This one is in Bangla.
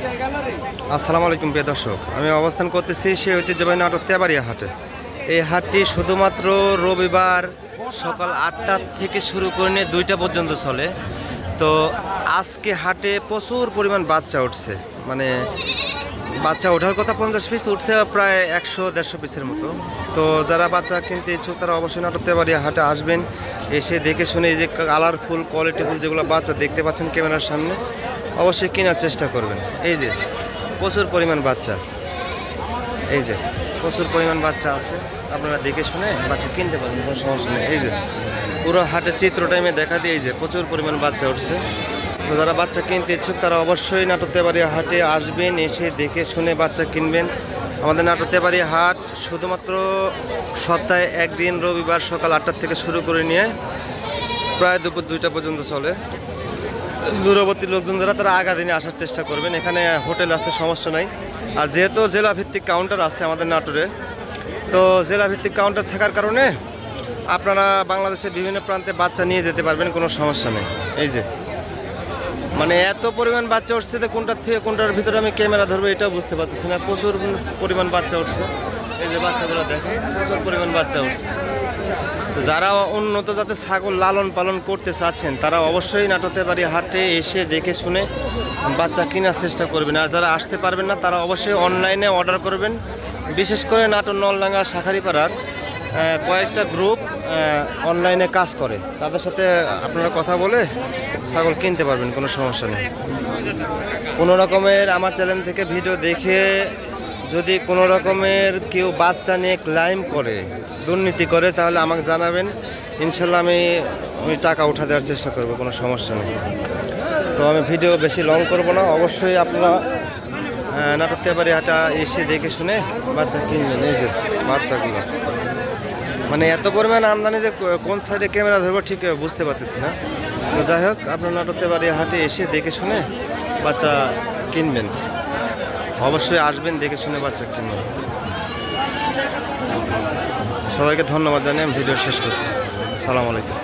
আসসালামু আলাইকুম প্রিয় দর্শক। আমি অবস্থান করতেছি সেই ঐতিহ্যবাহী নাটক তেবাড়িয়া হাটে। এই হাটটি শুধুমাত্র রবিবার সকাল আটটা থেকে শুরু করে নিয়ে দুইটা পর্যন্ত চলে। তো আজকে হাটে প্রচুর পরিমাণ বাচ্চা উঠছে। মানে বাচ্চা ওঠার কথা পঞ্চাশ পিস, উঠছে প্রায় একশো, দেড়শো পিসের মতো। তো যারা বাচ্চা কিনতে ইচ্ছুক, তারা অবশ্যই নাটক তেবাড়িয়া হাটে আসবেন। এসে দেখে শুনে এই যে কালারফুল কোয়ালিটিফুল যেগুলো বাচ্চা দেখতে পাচ্ছেন ক্যামেরার সামনে। অবশ্যই কেনার চেষ্টা করবেন। এই যে, প্রচুর পরিমাণ বাচ্চা। এই যে, প্রচুর পরিমাণ বাচ্চা আছে। আপনারা দেখে শুনে বাচ্চা কিনতে পারেন কোনো সমস্যা নেই। এই যে, পুরো হাটের চিত্র টাইমে দেখা দিয়ে এই যে, প্রচুর পরিমাণ বাচ্চা উঠছে। তো যারা বাচ্চা কিনতে ইচ্ছুক, তারা অবশ্যই নাটকতেবাড়ি হাটে আসবেন, এসে দেখে শুনে বাচ্চা কিনবেন। আমাদের নাটকতেবাড়ি হাট শুধুমাত্র সপ্তাহে একদিন, রবিবার সকাল আটটার থেকে শুরু করে নিয়ে প্রায় দুপুর দুইটা পর্যন্ত চলে। দূরবর্তী লোকজন যারা, তারা আগা দিনে আসার চেষ্টা করবেন। এখানে হোটেল আছে, সমস্যা নাই। আর যেহেতু জেলা ভিত্তিক কাউন্টার আছে আমাদের নাটোরে, তো জেলা ভিত্তিক কাউন্টার থাকার কারণে আপনারা বাংলাদেশের বিভিন্ন প্রান্তে বাচ্চা নিয়ে যেতে পারবেন, কোনো সমস্যা নেই। এই যে মানে এত পরিমাণ বাচ্চা উঠছে যে কোনটার থেকে কোনটার ভিতরে আমি ক্যামেরা ধরবো, এটাও বুঝতে পারতেছি না। প্রচুর পরিমাণ বাচ্চা উঠছে। এই যে বাচ্চাগুলো দেখেন, প্রচুর পরিমাণ বাচ্চা উঠছে। যারা উন্নত জাতের ছাগল লালন পালন করতে চাচ্ছেন, তারা অবশ্যই নাটতে বাড়ি হাটে এসে দেখে শুনে বাচ্চা কেনার চেষ্টা করবেন। আর যারা আসতে পারবেন না, তারা অবশ্যই অনলাইনে অর্ডার করবেন। বিশেষ করে নাটোর নলডাঙ্গা শাখারিপাড়ার কয়েকটা গ্রুপ অনলাইনে কাজ করে। তাদের সাথে আপনারা কথা বলে ছাগল কিনতে পারবেন, কোনো সমস্যা নেই। কোনো রকমের আমার চ্যানেল থেকে ভিডিও দেখে যদি কোনো রকমের কেউ বাচ্চা নিয়ে ক্লাইম করে, দুর্নীতি করে, তাহলে আমাকে জানাবেন। ইনশাল্লাহ আমি আমি টাকা উঠা দেওয়ার চেষ্টা করব, কোনো সমস্যা নেই। তো আমি ভিডিও বেশি লং করব না, অবশ্যই আপনারা নাটকতেবাড়ি হাটা এসে দেখে শুনে বাচ্চা কিনবেন, এই যে বাচ্চাগুলো। মানে এত পরিমাণ আমদানি যে কোন সাইডে ক্যামেরা ধরবো ঠিক বুঝতে পারতেছি না। তো যাই হোক, আপনার নাটক নাটকতেবাড়ি হাটে এসে দেখে শুনে বাচ্চা কিনবেন। অবশ্যই আসবেন, দেখে শুনে বাচ্চা কিনবেন সবাইকে ধন্যবাদ জানিয়ে আমি ভিডিও শেষ করতেছি। সালাম আলাইকুম।